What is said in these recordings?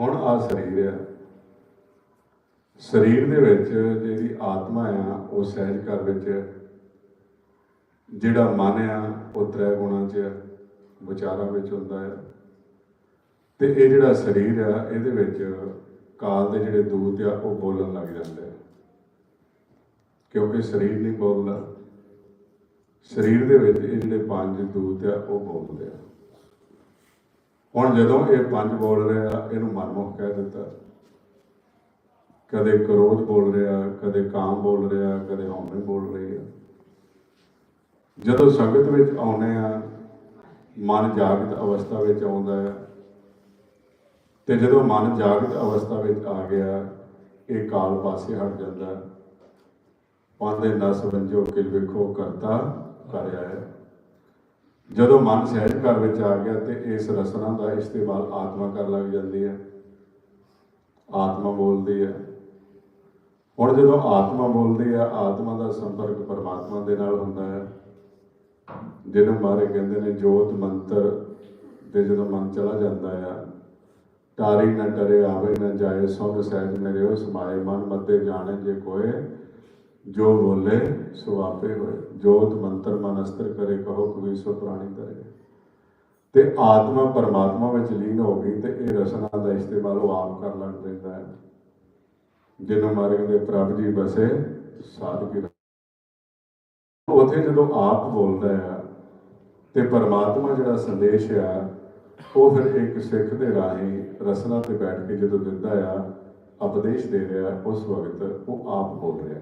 ਹੁਣ ਆ ਸਰੀਰ ਆ। ਸਰੀਰ ਦੇ ਵਿੱਚ ਜਿਹੜੀ ਆਤਮਾ ਆ, ਉਹ ਸਹਿਜ ਘਰ ਵਿੱਚ ਜਿਹੜਾ ਮਨ ਆ, ਉਹ ਤ੍ਰੈ ਗੁਣਾਂ 'ਚ ਆ, ਵਿਚਾਰਾਂ ਵਿੱਚ ਹੁੰਦਾ ਆ। ਤੇ ਇਹ ਜਿਹੜਾ ਸਰੀਰ ਆ, ਇਹਦੇ ਵਿੱਚ ਕਾਲ ਦੇ ਜਿਹੜੇ ਦੂਤ ਆ, ਉਹ ਬੋਲਣ ਲੱਗ ਜਾਂਦੇ ਆ। ਕਿਉਂਕਿ ਸਰੀਰ ਨਹੀਂ ਬੋਲਦਾ। ਸਰੀਰ ਦੇ ਵਿੱਚ ਇਹ ਜਿਹੜੇ ਪੰਜ ਦੂਤ ਆ, ਉਹ ਬੋਲਦੇ ਆ। ਹੁਣ ਜਦੋਂ ਇਹ ਪੰਜ ਬੋਲ ਰਿਹਾ, ਇਹਨੂੰ ਮਨਮੁਖ ਕਹਿ ਦਿੱਤਾ। ਕਦੇ ਕ੍ਰੋਧ ਬੋਲ ਰਿਹਾ, ਕਦੇ ਕਾਮ ਬੋਲ ਰਿਹਾ, ਕਦੇ ਹਉਮੈ ਬੋਲ ਰਹੀ ਆ। ਜਦੋਂ ਸੰਗਤ ਵਿੱਚ ਆਉਨੇ ਆ, ਮਨ ਜਾਗਤ ਅਵਸਥਾ ਵਿੱਚ ਆਉਂਦਾ ਹੈ ਤੇ ਜਦੋਂ ਮਨ ਜਾਗਤ ਅਵਸਥਾ ਵਿੱਚ ਆ ਗਿਆ, ਇਹ ਕਾਲ ਪਾਸੇ ਹਟ ਜਾਂਦਾ। ਹੈ। ਪਾਂਦੇ ਨਸ ਵੰਜੋ ਕਿਲ ਵੇਖੋ, ਕਰਤਾ, ਕਰਿਆ ਹੈ। ਜਦੋਂ ਮਨ ਸਹਿਜ ਘਰ ਵਿੱਚ ਆ ਗਿਆ ਤੇ ਇਸ ਰਸਨਾ ਦਾ ਇਸਤੇਮਾਲ ਆਤਮਾ ਕਰਨ ਲੱਗ ਜਾਂਦੀ ਹੈ। ਆਤਮਾ ਬੋਲਦੀ ਹੈ। ਹੁਣ ਜਦੋਂ ਆਤਮਾ ਬੋਲਦੀ ਹੈ, ਆਤਮਾ ਦਾ ਸੰਪਰਕ ਪਰਮਾਤਮਾ ਦੇ ਨਾਲ ਹੁੰਦਾ ਹੈ। ਜਿਹਨੂੰ ਮਾਰੇ ਕਹਿੰਦੇ ਨੇ, ਜੋਤ ਮੰਤਰ ਤੇ ਜਦੋਂ ਮਨ ਚਲਾ ਜਾਂਦਾ ਆ ਟਾਰੀ ਨਾ ਟਰੇ, ਆਵੇ ਨਾ ਜਾਏ ਸੋਗ ਸਹਿਜ ਮੇਰੇ ਉਸ ਸਮਾਏ ਮਨ ਮੱਤੇ ਜਾਣੇ ਜੇ ਕੋਏ ਜੋ ਬੋਲੇ, ਸੋ ਆਪੇ ਹੋਏ। ਜੋਤ ਮੰਤਰ ਮਨ ਅਸਤਰ ਕਰੇ, ਕਹੋ ਕੋਈ ਸੋ ਪ੍ਰਾਣੀ ਕਰੇ। ਤੇ ਆਤਮਾ ਪਰਮਾਤਮਾ ਵਿੱਚ ਲੀਨ ਹੋ ਗਈ ਤੇ ਇਹ ਰਸਨਾ ਦਾ ਇਸਤੇਮਾਲ ਉਹ ਆਪ ਕਰਨ ਲੱਗ ਪੈਂਦਾ ਹੈ। ਜਿਹਨੂੰ ਮਾਰੇ ਕਹਿੰਦੇ ਪ੍ਰਭ ਜੀ ਬਸੇ, ਸਾਧਕੀ ਉਥੇ ਜਦੋਂ ਆਪ ਬੋਲਦਾ ਆ ਤੇ ਪਰਮਾਤਮਾ ਜਿਹੜਾ ਸੰਦੇਸ਼ ਆ, ਉਹ ਫਿਰ ਇੱਕ ਸਿੱਖ ਦੇ ਰਾਹੀਂ ਰਸਨਾ ਤੇ ਬੈਠ ਕੇ ਜਦੋਂ ਦਿੰਦਾ ਆ, ਉਪਦੇਸ਼ ਦੇ ਰਿਹਾ, ਉਸ ਵਕਤ ਉਹ ਆਪ ਬੋਲ ਰਿਹਾ।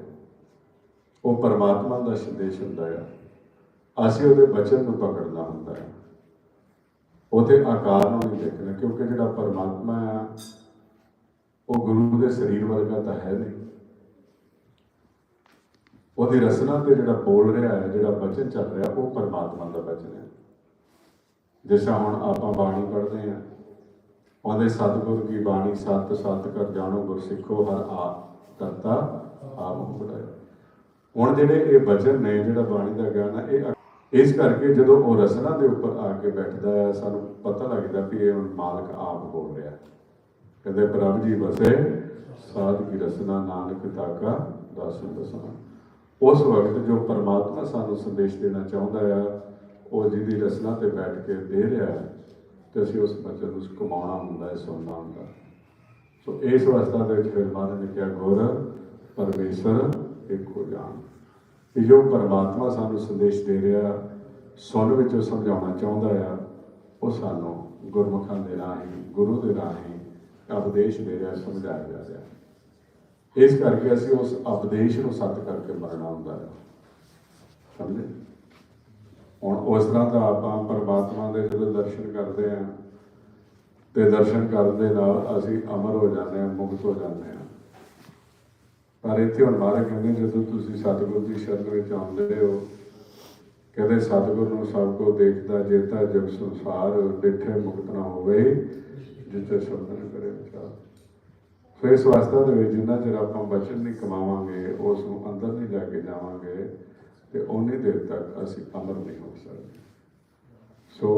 ਉਹ ਪਰਮਾਤਮਾ ਦਾ ਸੰਦੇਸ਼ ਹੁੰਦਾ ਆ। ਅਸੀਂ ਉਹਦੇ ਬਚਨ ਨੂੰ ਪਕੜਨਾ ਹੁੰਦਾ ਹੈ ਉਹਦੇ ਆਕਾਰ ਨੂੰ ਨਹੀਂ ਦੇਖਣਾ, ਕਿਉਂਕਿ ਜਿਹੜਾ ਪਰਮਾਤਮਾ ਆ, ਉਹ ਗੁਰੂ ਦੇ ਸਰੀਰ ਵਰਗਾ ਤਾਂ ਹੈ ਨਹੀਂ। ਉਹਦੀ ਰਸਨਾ ਤੇ ਜਿਹੜਾ ਬੋਲ ਰਿਹਾ ਹੈ ਜਿਹੜਾ ਬਚਨ ਚੱਲ ਰਿਹਾ, ਉਹ ਪਰਮਾਤਮਾ ਦਾ ਬਚਨ ਹੈ ਜਿਸ ਹੁਣ ਆਪਾਂ ਬਾਣੀ ਪੜ੍ਹਦੇ ਹਾਂ ਉਹਦੇ ਸਤਿਗੁਰ ਕੀ ਬਾਣੀ, ਸਤ ਸਤ ਕਰ ਜਾਣੋ ਗੁਰ ਸਿੱਖੋ ਹਰ ਆਪ ਕਰਤਾ ਆਪ ਪੜਾਇਆ ਹੁਣ ਜਿਹੜੇ ਇਹ ਬਚਨ ਨੇ, ਜਿਹੜਾ ਬਾਣੀ ਦਾ ਗਿਆਨ ਆ, ਇਹ ਇਸ ਕਰਕੇ ਜਦੋਂ ਉਹ ਰਸਨਾ ਦੇ ਉੱਪਰ ਆ ਕੇ ਬੈਠਦਾ ਹੈ ਸਾਨੂੰ ਪਤਾ ਲੱਗਦਾ ਵੀ ਇਹ ਹੁਣ ਮਾਲਕ ਆਪ ਬੋਲ ਰਿਹਾ। ਕਹਿੰਦੇ, ਪ੍ਰਭ ਜੀ ਵਸੇ, ਸਾਧ ਕੀ ਰਸਨਾ ਨਾਨਕ ਤਾਕਾ ਦਾਸਨ ਦਸਨਾ ਉਸ ਵਕਤ ਜੋ ਪਰਮਾਤਮਾ ਸਾਨੂੰ ਸੰਦੇਸ਼ ਦੇਣਾ ਚਾਹੁੰਦਾ ਆ, ਉਹ ਜਿਹਦੀ ਰਸਨਾ ਤੇ ਬੈਠ ਕੇ ਦੇ ਰਿਹਾ ਹੈ ਤੇ ਅਸੀਂ ਉਸ ਬਚਨ ਨੂੰ ਕਮਾਉਣਾ ਹੁੰਦਾ ਹੈ, ਸੁਣਨਾ ਹੁੰਦਾ ਸੋ ਇਸ ਅਵਸਥਾ ਦੇ ਵਿੱਚ ਫਿਰ ਮਹਾਰਾਜ ਨੇ ਕਿਹਾ, ਗੁਰ, ਪਰਮੇਸ਼ਰ ਇੱਕ ਹੋ ਜਾਣ। ਕਿ ਜੋ ਪਰਮਾਤਮਾ ਸਾਨੂੰ ਸੰਦੇਸ਼ ਦੇ ਰਿਹਾ ਸੁਣ ਵਿੱਚੋਂ ਸਮਝਾਉਣਾ ਚਾਹੁੰਦਾ ਆ, ਉਹ ਸਾਨੂੰ ਗੁਰਮੁਖਾਂ ਦੇ ਰਾਹੀਂ, ਗੁਰੂ ਦੇ ਰਾਹੀਂ ਉਪਦੇਸ਼ ਦੇ ਰਿਹਾ, ਸਮਝਾਇਆ ਜਾ ਰਿਹਾ। ਇਸ ਕਰਕੇ ਅਸੀਂ ਉਸ ਉਪਦੇਸ਼ ਨੂੰ ਸੱਤ ਕਰਕੇ ਮਰਨਾ ਹੁੰਦਾ ਹੈ। ਸਮਝੇ? ਹੁਣ ਉਸ ਤਰ੍ਹਾਂ ਦਾ ਆਪਾਂ ਪਰਮਾਤਮਾ ਦੇ ਜਦੋਂ ਦਰਸ਼ਨ ਕਰਦੇ ਹਾਂ, ਤੇ ਦਰਸ਼ਨ ਕਰਨ ਦੇ ਨਾਲ ਅਸੀਂ ਅਮਰ ਹੋ ਜਾਂਦੇ ਹਾਂ, ਮੁਕਤ ਹੋ ਜਾਂਦੇ ਹਾਂ। ਪਰ ਇੱਥੇ ਹੁਣ ਮਹਾਰਾਜ ਕਹਿੰਦੇ ਜਦੋਂ ਤੁਸੀਂ ਸਤਿਗੁਰ ਦੀ ਸ਼ਰਨ ਵਿੱਚ ਆਉਂਦੇ ਹੋ, ਕਹਿੰਦੇ ਸਤਿਗੁਰ ਨੂੰ ਸਭ ਕੋ ਦੇਖਦਾ ਜੇਤਾ ਜਗ ਸੰਸਾਰ ਬੈਠੇ ਮੁਕਤ ਨਾ ਹੋਵੇ, ਜਿੱਥੇ ਸ਼ਬਦ ਕਰੇ ਵਿਚਾਰ। ਸੋ ਇਸ ਵਾਸਤਾ ਦੇ ਵਿੱਚ ਜਿੰਨਾ ਚਿਰ ਆਪਾਂ ਬਚਨ ਨਹੀਂ ਕਮਾਵਾਂਗੇ, ਉਸ ਨੂੰ ਅੰਦਰ ਨਹੀਂ ਲੈ ਕੇ ਜਾਵਾਂਗੇ, ਤੇ ਉਨੀ ਦੇਰ ਤੱਕ ਅਸੀਂ ਅਮਰ ਨਹੀਂ ਹੋ ਸਕਦੇ। ਸੋ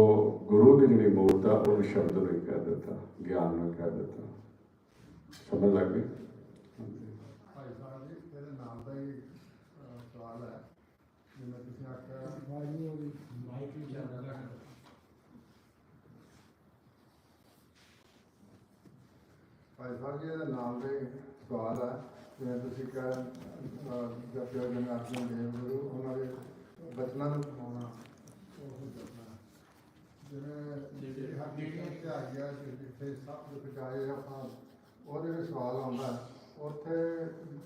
ਗੁਰੂ ਦੀ ਜਿਹੜੀ ਮੂਰਤ ਆ, ਉਹਨੂੰ ਸ਼ਬਦ ਨੂੰ ਕਹਿ ਦਿੱਤਾ, ਗਿਆਨ ਨੂੰ ਕਹਿ ਦਿੱਤਾ। ਸਮਝ ਲੱਗ ਗਈ ਭਾਈ ਸਾਹਿਬ ਜੀ ਇਹਦੇ ਨਾਮ ਦਾ ਹੀ ਅਹ, ਸਵਾਲ ਹੈ ਜਿਵੇਂ ਤੁਸੀਂ ਆਖਿਆ ਭਾਈ ਸਾਹਿਬ ਜੀ ਇਹਦੇ ਨਾਮ ਦਾ ਹੀ ਸਵਾਲ ਹੈ। ਜਿਵੇਂ ਤੁਸੀਂ ਕਿਹਾ ਅਹ, ਜਪਿਓ ਜਨ ਆਤਮਾ ਦੇਵ ਗੁਰੂ ਉਹਨਾਂ ਦੇ ਬਚਨਾਂ ਨੂੰ ਕਮਾਉਣਾ ਉਹ ਜਿਵੇਂ ਹਕੀਕਤ ਤੇ ਆ ਗਿਆ ਕਿ ਜਿੱਥੇ ਸਭ ਕੁਝ ਜਾਏ ਆਪਾਂ ਉਹਦੇ ਵਿੱਚ ਸਵਾਲ ਆਉਂਦਾ ਉੱਥੇ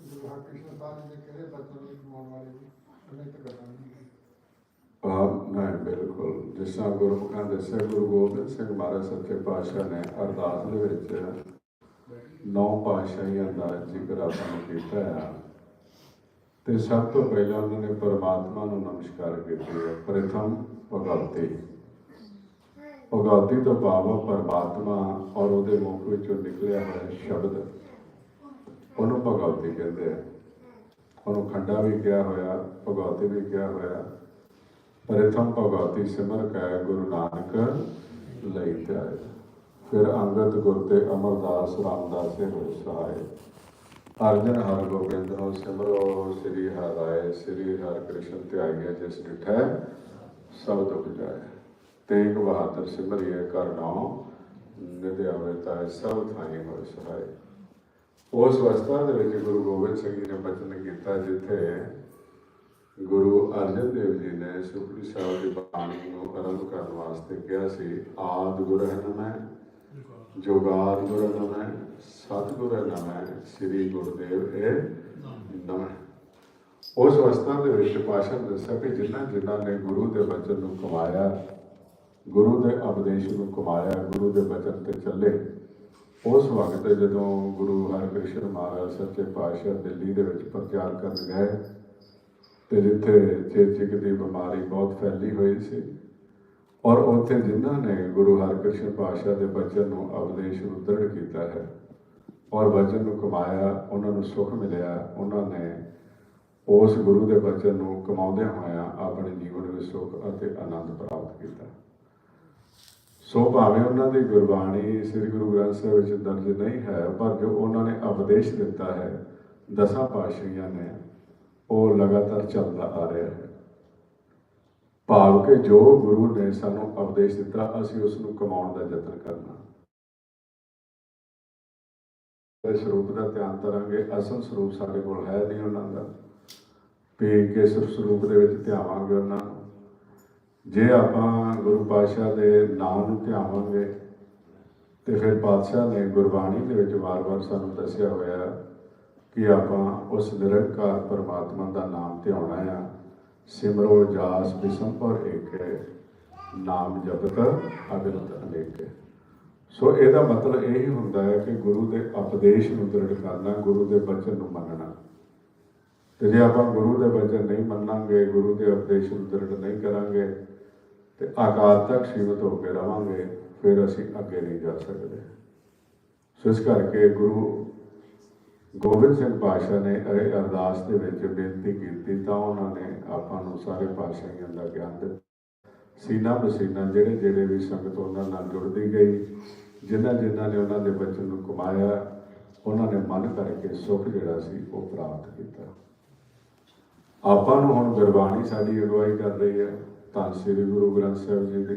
ਗੁਰੂ ਹਰਕ੍ਰਿਸ਼ਨ ਸਾਹਿਬ ਜੀ ਦੇ ਕਿਹੜੇ ਬਚਨ ਨੂੰ ਕਮਾਉਣ ਵਾਲੇ ਜੀ ਉਹਨੇ ਤਾਂ ਕਰਨਾ ਨਹੀਂ ਹਾਂ ਮੈਂ ਬਿਲਕੁਲ ਜਿਸ ਤਰ੍ਹਾਂ ਗੁਰਮੁਖਾਂ ਦੇ ਦੱਸਿਆ ਗੁਰੂ ਗੋਬਿੰਦ ਸਿੰਘ ਮਹਾਰਾਜ ਸੱਚੇ ਪਾਤਸ਼ਾਹ ਨੇ ਅਰਦਾਸ ਦੇ ਵਿੱਚ ਨੌ ਪਾਤਸ਼ਾਹੀਆਂ ਦਾ ਜ਼ਿਕਰ ਆਪਾਂ ਨੂੰ ਕੀਤਾ ਹੈ ਤੇ ਸਭ ਤੋਂ ਪਹਿਲਾਂ ਉਹਨਾਂ ਨੇ ਪਰਮਾਤਮਾ ਨੂੰ ਨਮਸਕਾਰ ਕੀਤੀ ਹੈ ਪ੍ਰਥਮ ਭਗਵਤੀ। ਭਗਵਤੀ ਤੋਂ ਭਾਵ ਪਰਮਾਤਮਾ ਔਰ ਉਹਦੇ ਮੁਖ ਵਿੱਚੋਂ ਨਿਕਲਿਆ ਹੋਇਆ ਸ਼ਬਦ ਉਹਨੂੰ ਭਗਵਤੀ ਕਹਿੰਦੇ ਆ। ਉਹਨੂੰ ਖੰਡਾ ਵੀ ਕਿਹਾ ਹੋਇਆ, ਭਗਵਤੀ ਵੀ ਕਿਹਾ ਹੋਇਆ। ਪ੍ਰਥਮ ਭਗਵਤੀ ਸਿਮਰ ਕੈ ਗੁਰੂ ਨਾਨਕ ਲਈ ਧਿਆਏ ਫਿਰ ਅੰਗਦ ਗੁਰ ਤੇ ਅਮਰਦਾਸ ਰਾਮਦਾਸੇ ਹੋਏ ਸਹਾਏ। ਅਰਜਨ ਹਰ ਗੋਬਿੰਦ ਨੂੰ ਸਿਮਰੋ, ਸ੍ਰੀ ਹਰਿ ਸ੍ਰੀ ਹਰਿ ਕ੍ਰਿਸ਼ਨ ਧਿਆਈਏ ਜਿਸ ਡਿਠੈ ਸਭ ਦੁਖ ਜਾਏ। ਤੇਗ ਬਹਾਦਰ ਸਿਮਰਿਏ ਕਰ ਨਿਧਿਆਵੇ ਨਿਧ ਸਭ ਥਾਈ ਹੋਏ ਸਹਾਏ। ਉਸ ਅਵਸਥਾ ਦੇ ਵਿੱਚ ਗੁਰੂ ਗੋਬਿੰਦ ਸਿੰਘ ਜੀ ਨੇ ਬਚਨ ਕੀਤਾ ਜਿੱਥੇ ਗੁਰੂ ਅਰਜਨ ਦੇਵ ਜੀ ਨੇ ਸੁਖਮਨੀ ਸਾਹਿਬ ਦੀ ਬਾਣੀ ਨੂੰ ਆਰੰਭ ਕਰਨ ਵਾਸਤੇ ਕਿਹਾ ਸੀ, ਆਦ ਗੁਰ ਹੈ ਨਮੈ ਗੁਰ ਹੈ ਸਤਿਗੁਰ ਹੈ ਸ੍ਰੀ ਗੁਰਦੇਵ ਇਹ ਨਮੈ ਉਸ ਅਵਸਥਾ ਦੇ ਵਿੱਚ ਪਾਸ਼ਾ ਨੇ ਦੱਸਿਆ ਕਿ ਜਿਨ੍ਹਾਂ ਜਿਨ੍ਹਾਂ ਨੇ ਗੁਰੂ ਦੇ ਬਚਨ ਨੂੰ ਕਮਾਇਆ, ਗੁਰੂ ਦੇ ਉਪਦੇਸ਼ ਨੂੰ ਕਮਾਇਆ, ਗੁਰੂ ਦੇ ਬਚਨ ਤੇ ਚੱਲੇ, ਉਸ ਵਕਤ ਜਦੋਂ ਗੁਰੂ ਹਰਿਕ੍ਰਿਸ਼ਨ ਮਹਾਰਾਜ ਸੱਚੇ ਪਾਤਸ਼ਾਹ ਦਿੱਲੀ ਦੇ ਵਿੱਚ ਪ੍ਰਚਾਰ ਕਰਨ ਗਏ ਤੇ ਜਿੱਥੇ ਚੇਚਕ ਦੀ ਬਿਮਾਰੀ ਬਹੁਤ ਫੈਲੀ ਹੋਈ ਸੀ। ਔਰ ਉੱਥੇ ਜਿਨ੍ਹਾਂ ਨੇ ਗੁਰੂ ਹਰਿਕ੍ਰਿਸ਼ਨ ਪਾਤਸ਼ਾਹ ਦੇ ਬਚਨ ਨੂੰ ਉਪਦੇਸ਼ ਨੂੰ ਦ੍ਰਿੜ ਕੀਤਾ ਹੈ ਔਰ ਬਚਨ ਨੂੰ ਕਮਾਇਆ, ਉਹਨਾਂ ਨੂੰ ਸੁੱਖ ਮਿਲਿਆ, ਉਹਨਾਂ ਨੇ ਉਸ ਗੁਰੂ ਦੇ ਬਚਨ ਨੂੰ ਕਮਾਉਂਦਿਆਂ ਹੋਇਆਂ ਆਪਣੇ ਜੀਵਨ ਵਿੱਚ ਸੁੱਖ ਅਤੇ ਆਨੰਦ ਪ੍ਰਾਪਤ ਕੀਤਾ। ਸੋ ਭਾਵੇਂ ਉਹਨਾਂ ਦੀ ਗੁਰਬਾਣੀ ਸ੍ਰੀ ਗੁਰੂ ਗ੍ਰੰਥ ਸਾਹਿਬ ਵਿੱਚ ਦਰਜ ਨਹੀਂ ਹੈ, ਪਰ ਜੋ ਉਹਨਾਂ ਨੇ ਉਪਦੇਸ਼ ਦਿੱਤਾ ਹੈ, ਦਸਾਂ ਪਾਤਸ਼ਾਹੀਆਂ ਨੇ ਉਹ ਲਗਾਤਾਰ ਚੱਲਦਾ ਆ ਰਿਹਾ ਹੈ। ਭਾਵ ਕਿ ਜੋ ਗੁਰੂ ਨੇ ਸਾਨੂੰ ਉਪਦੇਸ਼ ਦਿੱਤਾ, ਅਸੀਂ ਉਸ ਨੂੰ ਕਮਾਉਣ ਦਾ ਯਤਨ ਕਰਨਾ। ਸਰੂਪ ਦਾ ਧਿਆਨ ਕਰਾਂਗੇ ਅਸਲ ਸਰੂਪ ਸਾਡੇ ਕੋਲ ਹੈ ਨਹੀਂ ਉਹਨਾਂ ਦਾ। ਵੀ ਕਿਸ ਸਰੂਪ ਦੇ ਵਿੱਚ ਧਿਆਵਾਂਗੇ ਉਹਨਾਂ ਨੂੰ। ਜੇ ਆਪਾਂ ਗੁਰੂ ਪਾਤਸ਼ਾਹ ਦੇ ਨਾਮ ਨੂੰ ਧਿਆਵਾਂਗੇ, ਤੇ ਫਿਰ ਪਾਤਸ਼ਾਹ ਨੇ ਗੁਰਬਾਣੀ ਦੇ ਵਿੱਚ ਵਾਰ-ਵਾਰ ਸਾਨੂੰ ਦੱਸਿਆ ਹੋਇਆ ਕਿ ਆਪਾਂ ਉਸ ਨਿਰੰਕਾਰ ਪਰਮਾਤਮਾ ਦਾ ਨਾਮ ਧਿਆਉਣਾ ਆ। ਸਿਮਰੋ ਜਾਸ ਬਿਸੰਪਰ ਏਕੈ, ਨਾਮ ਜਪਤ ਅਗਨਤ ਅਨੇਕੇ। ਸੋ ਇਹਦਾ ਮਤਲਬ ਇਹ ਹੀ ਹੁੰਦਾ ਹੈ ਕਿ ਗੁਰੂ ਦੇ ਉਪਦੇਸ਼ ਨੂੰ ਦ੍ਰਿੜ ਕਰਨਾ, ਗੁਰੂ ਦੇ ਬਚਨ ਨੂੰ ਮੰਨਣਾ। ਤੇ ਜੇ ਆਪਾਂ ਗੁਰੂ ਦੇ ਬਚਨ ਨਹੀਂ ਮੰਨਾਂਗੇ, ਗੁਰੂ ਦੇ ਉਪਦੇਸ਼ ਨੂੰ ਦ੍ਰਿੜ ਨਹੀਂ ਕਰਾਂਗੇ, ਤੇ ਆਕਾਰ ਤੱਕ ਸੀਮਤ ਹੋ ਕੇ ਰਵਾਂਗੇ, ਫਿਰ ਅਸੀਂ ਅੱਗੇ ਨਹੀਂ ਜਾ ਸਕਦੇ। ਸੋ ਇਸ ਕਰਕੇ ਗੁਰੂ ਗੋਬਿੰਦ ਸਿੰਘ ਪਾਤਸ਼ਾਹ ਨੇ ਇਹ ਅਰਦਾਸ ਦੇ ਵਿੱਚ ਬੇਨਤੀ ਕੀਤੀ ਤਾਂ ਉਹਨਾਂ ਨੇ ਆਪਾਂ ਨੂੰ ਸਾਰੇ ਪਾਤਸ਼ਾਹੀਆਂ ਦਾ ਗਿਆਨ ਦਿੱਤਾ। ਸੀਨਾ ਬਸੀਨਾ ਜਿਹੜੇ ਜਿਹੜੇ ਵੀ ਸੰਗਤ ਉਹਨਾਂ ਨਾਲ ਜੁੜਦੀ ਗਈ, ਜਿਨ੍ਹਾਂ ਜਿਨ੍ਹਾਂ ਨੇ ਉਹਨਾਂ ਦੇ ਬਚਨ ਨੂੰ ਕਮਾਇਆ, ਉਹਨਾਂ ਨੇ ਮਨ ਕਰਕੇ ਸੁੱਖ ਜਿਹੜਾ ਸੀ ਉਹ ਪ੍ਰਾਪਤ ਕੀਤਾ। ਆਪਾਂ ਨੂੰ ਹੁਣ ਗੁਰਬਾਣੀ ਸਾਡੀ ਅਗਵਾਈ ਕਰ ਰਹੀ ਹੈ, ਤਾਂ ਸ੍ਰੀ ਗੁਰੂ ਗ੍ਰੰਥ ਸਾਹਿਬ ਜੀ ਦੀ।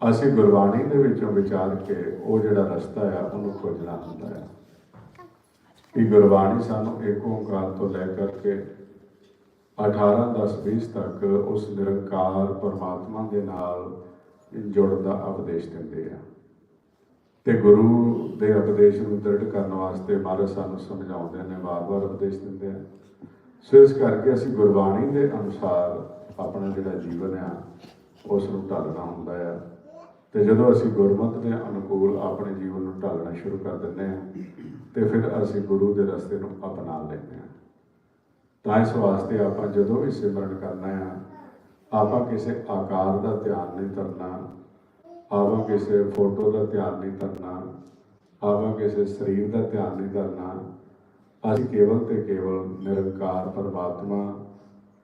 ਅਸੀਂ ਗੁਰਬਾਣੀ ਦੇ ਵਿੱਚੋਂ ਵਿਚਾਰ ਕੇ ਉਹ ਜਿਹੜਾ ਰਸਤਾ ਆ, ਉਹਨੂੰ ਖੋਜਣਾ ਹੁੰਦਾ ਹੈ ਕਿ ਗੁਰਬਾਣੀ ਸਾਨੂੰ ਏਕ ਓੰਕਾਰ ਤੋਂ ਲੈ ਕਰਕੇ 18 10 20 ਤੱਕ ਉਸ ਨਿਰੰਕਾਰ ਪਰਮਾਤਮਾ ਦੇ ਨਾਲ ਜੁੜਨ ਦਾ ਉਪਦੇਸ਼ ਦਿੰਦੇ ਆ। ਤੇ ਗੁਰੂ ਦੇ ਉਪਦੇਸ਼ ਨੂੰ ਦ੍ਰਿੜ ਕਰਨ ਵਾਸਤੇ ਮਹਾਰਾਜ ਸਾਨੂੰ ਸਮਝਾਉਂਦੇ ਨੇ, ਵਾਰ-ਵਾਰ ਉਪਦੇਸ਼ ਦਿੰਦੇ ਆ। ਸੋ ਇਸ ਕਰਕੇ ਅਸੀਂ ਗੁਰਬਾਣੀ ਦੇ ਅਨੁਸਾਰ ਆਪਣਾ ਜਿਹੜਾ ਜੀਵਨ ਆ, ਉਸ ਨੂੰ ਢਾਲਣਾ ਹੁੰਦਾ ਆ। ਤੇ ਜਦੋਂ ਅਸੀਂ ਗੁਰਮਤਿ ਦੇ ਅਨੁਕੂਲ ਆਪਣੇ ਜੀਵਨ ਨੂੰ ਢਾਲਣਾ ਸ਼ੁਰੂ ਕਰ ਦਿੰਦੇ ਆ ਤੇ ਫਿਰ ਅਸੀਂ ਗੁਰੂ ਦੇ ਰਸਤੇ ਨੂੰ ਅਪਣਾ ਲੈਂਦੇ ਹਾਂ। ਤਾਂ ਇਸ ਵਾਸਤੇ ਆਪਾਂ ਜਦੋਂ ਵੀ ਸਿਮਰਨ ਕਰਨਾ ਆ, ਆਪਾਂ ਕਿਸੇ ਆਕਾਰ ਦਾ ਧਿਆਨ ਨਹੀਂ ਕਰਨਾ ਆਪਾਂ ਕਿਸੇ ਫੋਟੋ ਦਾ ਧਿਆਨ ਨਹੀਂ ਕਰਨਾ ਆਪਾਂ ਕਿਸੇ ਸਰੀਰ ਦਾ ਧਿਆਨ ਨਹੀਂ ਕਰਨਾ ਅਸੀਂ ਕੇਵਲ ਤੇ ਕੇਵਲ ਨਿਰੰਕਾਰ ਪਰਮਾਤਮਾ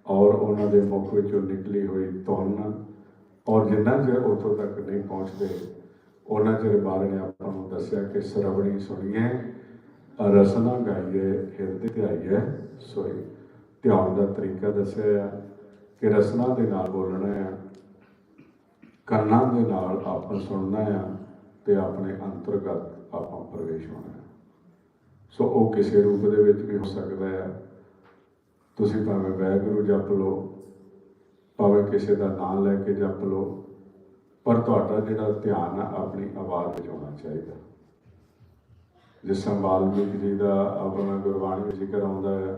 ਔਰ ਉਹਨਾਂ ਦੇ ਮੁਖ ਵਿੱਚੋਂ ਨਿਕਲੀ ਹੋਈ ਧੁਨ ਔਰ ਜਿੰਨਾ ਚਿਰ ਉੱਥੋਂ ਤੱਕ ਨਹੀਂ ਪਹੁੰਚਦੇ, ਉਹਨਾਂ ਚਿਰ ਬਾਰੇ ਨੇ ਆਪਾਂ ਨੂੰ ਦੱਸਿਆ ਕਿ ਸਰਵਣੀ ਸੁਣੀਏ ਰਸਨਾ ਗਾਈਏ ਹਿਰਦੇ ਤੇ ਆਈਏ ਸੋਈ ਧਿਆਨ ਦਾ ਤਰੀਕਾ ਦੱਸਿਆ ਆ ਕਿ ਰਸਨਾ ਦੇ ਨਾਲ ਬੋਲਣਾ ਆ, ਕੰਨਾਂ ਦੇ ਨਾਲ ਆਪਾਂ ਸੁਣਨਾ ਆ ਤੇ ਆਪਣੇ ਅੰਤਰਗਤ ਆਪਾਂ ਪ੍ਰਵੇਸ਼ ਹੋਣਾ ਹੈ ਸੋ ਉਹ ਕਿਸੇ ਰੂਪ ਦੇ ਵਿੱਚ ਵੀ ਹੋ ਸਕਦਾ ਹੈ ਤੁਸੀਂ ਭਾਵੇਂ ਵੈਗੁਰੂ ਜਪ ਲਓ, ਭਾਵੇਂ ਕਿਸੇ ਦਾ ਨਾਮ ਲੈ ਕੇ ਜਪ ਲਓ, ਪਰ ਤੁਹਾਡਾ ਜਿਹੜਾ ਧਿਆਨ ਆ, ਆਪਣੀ ਆਵਾਜ਼ ਵਿੱਚ ਹੋਣਾ ਚਾਹੀਦਾ। ਜਿਸ ਤਰ੍ਹਾਂ ਵਾਲਮੀਕ ਜੀ ਦਾ ਆਪਣਾ ਗੁਰਬਾਣੀ ਵਿੱਚ ਜ਼ਿਕਰ ਆਉਂਦਾ ਹੈ,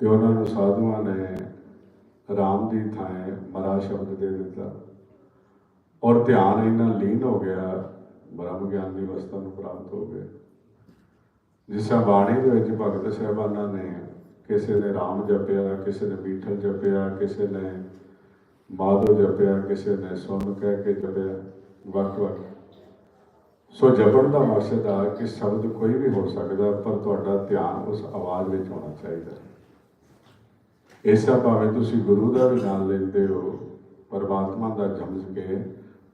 ਤੇ ਉਹਨਾਂ ਨੂੰ ਸਾਧੂਆਂ ਨੇ ਰਾਮ ਦੀ ਥਾਂ ਮਰਾ ਸ਼ਬਦ ਦੇ ਦਿੱਤਾ। ਔਰ ਧਿਆਨ ਇਹਨਾਂ ਲੀਨ ਹੋ ਗਿਆ, ਬ੍ਰਹਮ ਗਿਆਨ ਦੀ ਅਵਸਥਾ ਨੂੰ ਪ੍ਰਾਪਤ ਹੋ ਗਏ ਜਿਸ ਤਰ੍ਹਾਂ ਬਾਣੀ ਦੇ ਵਿੱਚ ਭਗਤ ਸਾਹਿਬਾਨਾਂ ਨੇ ਕਿਸੇ ਨੇ ਰਾਮ ਜਪਿਆ, ਕਿਸੇ ਨੇ ਬੀਠਲ ਜਪਿਆ, ਕਿਸੇ ਨੇ ਮਾਧੋ ਜਪਿਆ, ਕਿਸੇ ਨੇ ਸੁਣ ਕਹਿ ਕੇ ਜਪਿਆ ਵੱਖ ਵੱਖ ਸੋ ਜਪਣ ਦਾ ਮਕਸਦ ਆ ਕਿ ਸ਼ਬਦ ਕੋਈ ਵੀ ਹੋ ਸਕਦਾ, ਪਰ ਤੁਹਾਡਾ ਧਿਆਨ ਉਸ ਆਵਾਜ਼ ਵਿੱਚ ਹੋਣਾ ਚਾਹੀਦਾ। ਇਸਾ ਭਾਵੇਂ ਤੁਸੀਂ ਗੁਰੂ ਦਾ ਵੀ ਨਾਮ ਲੈਂਦੇ ਹੋ, ਪਰਮਾਤਮਾ ਦਾ ਜਮਜ ਕੇ,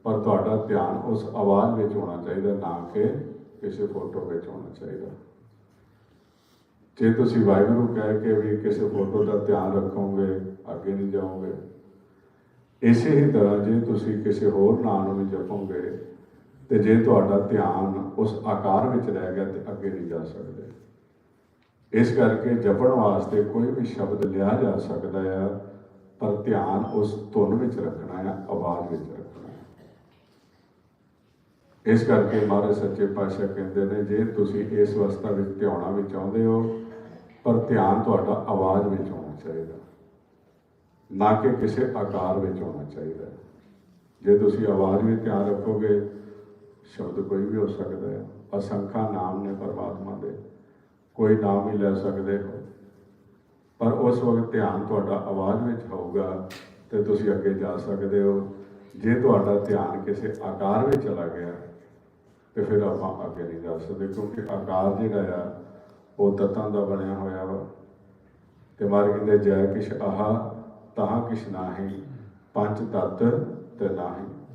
ਪਰ ਤੁਹਾਡਾ ਧਿਆਨ ਉਸ ਆਵਾਜ਼ ਵਿੱਚ ਹੋਣਾ ਚਾਹੀਦਾ, ਨਾ ਕਿ ਕਿਸੇ ਫੋਟੋ ਵਿੱਚ ਹੋਣਾ ਚਾਹੀਦਾ। ਜੇ ਤੁਸੀਂ ਵਾਹਿਗੁਰੂ ਕਹਿ ਕੇ ਵੀ ਕਿਸੇ ਫੋਟੋ ਦਾ ਧਿਆਨ ਰੱਖੋਗੇ, ਅੱਗੇ ਨਹੀਂ ਜਾਓਗੇ, ਇਸੇ ਹੀ ਤਰ੍ਹਾਂ ਜੇ ਤੁਸੀਂ ਕਿਸੇ ਹੋਰ ਨਾਮ ਨੂੰ ਵੀ ਜਪੋਗੇ ਤੇ ਜੇ ਤੁਹਾਡਾ ਧਿਆਨ ਉਸ ਆਕਾਰ ਵਿੱਚ ਰਹਿ ਗਿਆ ਤੇ ਅੱਗੇ ਨਹੀਂ ਜਾ ਸਕਦੇ। ਇਸ ਕਰਕੇ ਜਪਣ ਵਾਸਤੇ ਕੋਈ ਵੀ ਸ਼ਬਦ ਲਿਆ ਜਾ ਸਕਦਾ ਆ, ਪਰ ਧਿਆਨ ਉਸ ਧੁਨ ਵਿੱਚ ਰੱਖਣਾ ਹੈ ਆਵਾਜ਼ ਵਿੱਚ ਰੱਖਣਾ ਹੈ ਇਸ ਕਰਕੇ ਮਹਾਰਾਜ ਸੱਚੇ ਪਾਤਸ਼ਾਹ ਕਹਿੰਦੇ ਨੇ, ਜੇ ਤੁਸੀਂ ਇਸ ਅਵਸਥਾ ਵਿੱਚ ਧਿਆਉਣਾ ਵੀ ਚਾਹੁੰਦੇ ਹੋ, ਪਰ ਧਿਆਨ ਤੁਹਾਡਾ ਆਵਾਜ਼ ਵਿੱਚ ਹੋਣਾ ਚਾਹੀਦਾ। ਨਾ ਕਿ ਕਿਸੇ ਆਕਾਰ ਵਿੱਚ ਹੋਣਾ ਚਾਹੀਦਾ। ਜੇ ਤੁਸੀਂ ਆਵਾਜ਼ ਵਿੱਚ ਧਿਆਨ ਰੱਖੋਗੇ ਸ਼ਬਦ ਕੋਈ ਵੀ ਹੋ ਸਕਦਾ ਹੈ। ਅਸੰਖਾ ਨਾਮ ਨੇ ਪਰਮਾਤਮਾ ਦੇ। ਕੋਈ ਨਾਮ ਹੀ ਲੈ ਸਕਦੇ ਹੋ। ਪਰ ਉਸ ਵਕਤ ਧਿਆਨ ਤੁਹਾਡਾ ਆਵਾਜ਼ ਵਿੱਚ ਹੋਊਗਾ ਤੇ ਤੁਸੀਂ ਅੱਗੇ ਜਾ ਸਕਦੇ ਹੋ। ਜੇ ਤੁਹਾਡਾ ਧਿਆਨ ਕਿਸੇ ਆਕਾਰ ਵਿੱਚ ਚਲਾ ਗਿਆ, ਤੇ ਫਿਰ ਆਪਾਂ ਅੱਗੇ ਨਹੀਂ ਜਾ ਸਕਦੇ, ਕਿਉਂਕਿ ਆਕਾਰ ਜਿਹੜਾ ਆ, ਉਹ ਤਤਾਂ ਦਾ ਬਣਿਆ ਹੋਇਆ ਵਾ। ਤੇ ਮਾਰ ਕਹਿੰਦੇ, ਜੈ ਕਿਛ ਆਹਾ, ਤਹਾਂ ਕਿਛ ਨਾਹੀ, ਪੰਜ ਤਤ ਤੇ ਨਾਹੀ।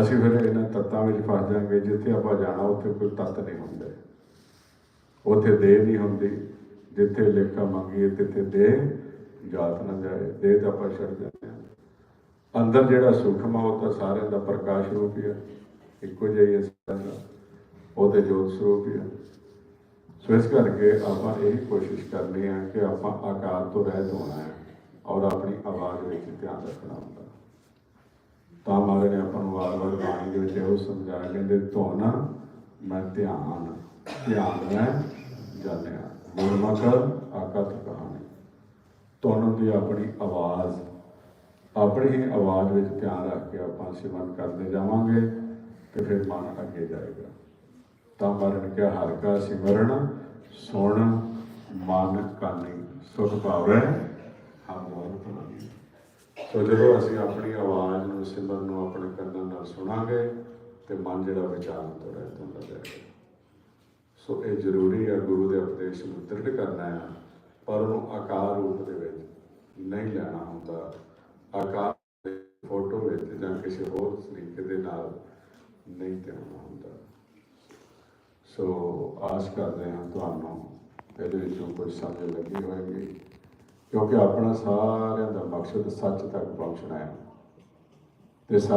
ਅਸੀਂ ਫਿਰ ਇਹਨਾਂ ਤੱਤਾਂ ਵਿੱਚ ਫਸ ਜਾਾਂਗੇ, ਜਿੱਥੇ ਆਪਾਂ ਜਾਣਾ, ਉੱਥੇ ਕੋਈ ਤੱਤ ਨਹੀਂ ਹੁੰਦਾ। ਉੱਥੇ ਦੇਹ ਨਹੀਂ ਹੁੰਦੀ, ਜਿੱਥੇ ਲੇਖਾ ਮੰਗੀਏ, ਤਿੱਥੇ ਦੇਹ ਜਾਤ ਨਾ ਜਾਏ, ਦੇਹ ਤਾਂ ਆਪਾਂ ਛੱਡ ਜਾਂਦੇ ਹਾਂ। ਅੰਦਰ ਜਿਹੜਾ ਸੁਖਮ ਆ, ਉਹ ਤਾਂ ਸਾਰਿਆਂ ਦਾ ਪ੍ਰਕਾਸ਼ ਰੂਪ ਹੀ ਆ। ਇੱਕੋ ਜਿਹਾ ਹੀ ਹੈ ਸਾਰਿਆਂ ਦਾ। ਉਹ ਤੇ ਜੋਤ ਸਰੂਪ ਹੀ ਆ। ਸੋ ਇਸ ਕਰਕੇ ਆਪਾਂ ਇਹ ਕੋਸ਼ਿਸ਼ ਕਰਨੀ ਹੈ ਕਿ ਆਪਾਂ ਆਕਾਰ ਤੋਂ ਰਹਿਤ ਹੋਣਾ ਹੈ ਔਰ ਆਪਣੀ ਆਵਾਜ਼ ਵਿੱਚ ਧਿਆਨ ਰੱਖਣਾ ਹੁੰਦਾ। ਤਾਂ ਮਹਾਰਾਜ ਨੇ ਆਪਾਂ ਨੂੰ ਵਾਰ-ਵਾਰ ਬਾਣੀ ਦੇ ਵਿੱਚ ਇਹੋ ਸਮਝਾਇਆ ਕਹਿੰਦੇ ਧੁਨ ਮੈਂ ਧਿਆਨ ਧਿਆਨ ਮੈਂ ਜਾਣਿਆ। ਗੁਰਮਤਿ ਆਕਤ ਕਹਾਣੀ ਧੁਨ ਦੀ ਆਪਣੀ ਆਵਾਜ਼, ਆਪਣੀ ਹੀ ਆਵਾਜ਼ ਵਿੱਚ ਧਿਆਨ ਰੱਖ ਕੇ ਆਪਾਂ ਸਿਮਰਨ ਕਰਦੇ ਜਾਵਾਂਗੇ ਤੇ ਫਿਰ ਮਨ ਅੱਗੇ ਜਾਏਗਾ। ਤਾਂ ਮਰਨ ਕਿਆ ਹਰ ਕਾ ਸਿਮਰਨ, ਸੁਣ, ਮਨ, ਕਾਨੀ, ਸੁਖ ਪਾਵੇ ਹਮ ਹੋਰ ਭਲਾਈ ਸੋ ਜਦੋਂ ਅਸੀਂ ਆਪਣੀ ਆਵਾਜ਼ ਨੂੰ, ਸਿਮਰਨ ਨੂੰ ਆਪਣੇ ਕੰਨਾਂ ਨਾਲ ਸੁਣਾਂਗੇ ਤੇ ਮਨ ਜਿਹੜਾ ਵਿਚਾਰ ਤੋਂ ਰਹਿਤ ਹੁੰਦਾ ਜਾਏਗਾ ਸੋ ਇਹ ਜ਼ਰੂਰੀ ਹੈ ਗੁਰੂ ਦੇ ਉਪਦੇਸ਼ ਨੂੰ ਦ੍ਰਿੜ ਕਰਨਾ ਹੈ ਪਰ ਉਹਨੂੰ ਆਕਾਰ ਰੂਪ ਦੇ ਵਿੱਚ ਨਹੀਂ ਲੈਣਾ ਹੁੰਦਾ। ਆਕਾਰ ਦੇ ਫੋਟੋ ਵਿੱਚ ਜਾਂ ਕਿਸੇ ਹੋਰ ਤਰੀਕੇ ਦੇ ਨਾਲ ਨਹੀਂ ਧਿਆਉਣਾ ਹੁੰਦਾ। ਸੋ ਆਸ ਕਰਦੇ ਹਾਂ ਤੁਹਾਨੂੰ ਇਹਦੇ ਵਿੱਚੋਂ ਕੁਝ ਸਮਝ ਲੱਗੀ ਹੋਵੇਗੀ ਕਿਉਂਕਿ ਆਪਣਾ ਸਾਰਿਆਂ ਦਾ ਮਕਸਦ ਸੱਚ ਤੱਕ ਪਹੁੰਚਣਾ ਹੈ। ਤੇ